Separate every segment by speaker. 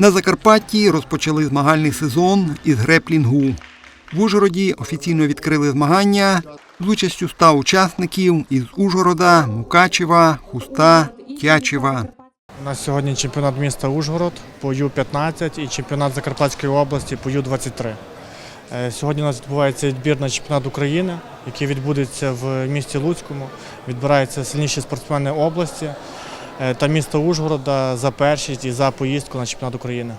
Speaker 1: На Закарпатті розпочали змагальний сезон із греплінгу. В Ужгороді офіційно відкрили змагання з участю ста учасників із Ужгорода, Мукачева, Хуста, Тячева.
Speaker 2: У нас сьогодні чемпіонат міста Ужгород по Ю-15 і чемпіонат Закарпатської області по Ю-23. Е, Сьогодні у нас відбувається відбір на чемпіонат України, який відбудеться в місті Луцькому. Відбираються сильніші спортсмени області та міста Ужгорода за першість і за поїздку на чемпіонат України.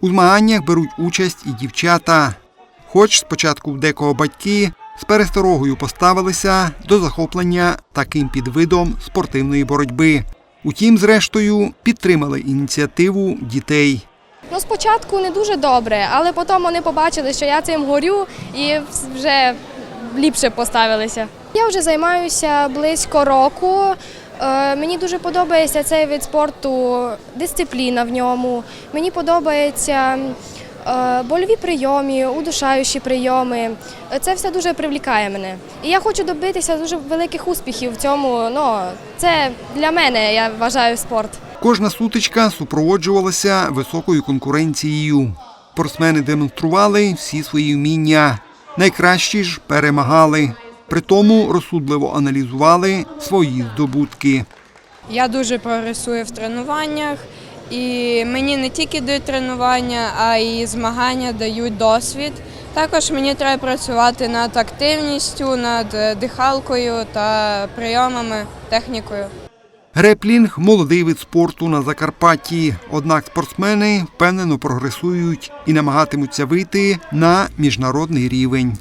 Speaker 1: У змаганнях беруть участь і дівчата. Хоч спочатку в декого батьки з пересторогою поставилися до захоплення таким підвидом спортивної боротьби. Утім, зрештою, підтримали ініціативу дітей.
Speaker 3: Ну, спочатку не дуже добре, але потім вони побачили, що я цим горю і вже ліпше поставилися. Я вже займаюся близько року. Е, Мені дуже подобається цей вид спорту, дисципліна в ньому. Мені подобається е, больові прийоми, удушаючі прийоми. Це все дуже привлікає мене. І я хочу добитися дуже великих успіхів в цьому. Ну, це для мене, я вважаю, спорт.
Speaker 1: Кожна сутичка супроводжувалася високою конкуренцією. Спортсмени демонстрували всі свої вміння. Найкращі ж перемагали. Притому розсудливо аналізували свої здобутки.
Speaker 4: Я дуже прогресую в тренуваннях, і мені не тільки дають тренування, а й змагання дають досвід. Також мені треба працювати над активністю, над е, дихалкою та прийомами, технікою.
Speaker 1: Греплінг молодий вид спорту на Закарпатті. Однак спортсмени впевнено прогресують і намагатимуться вийти на міжнародний рівень.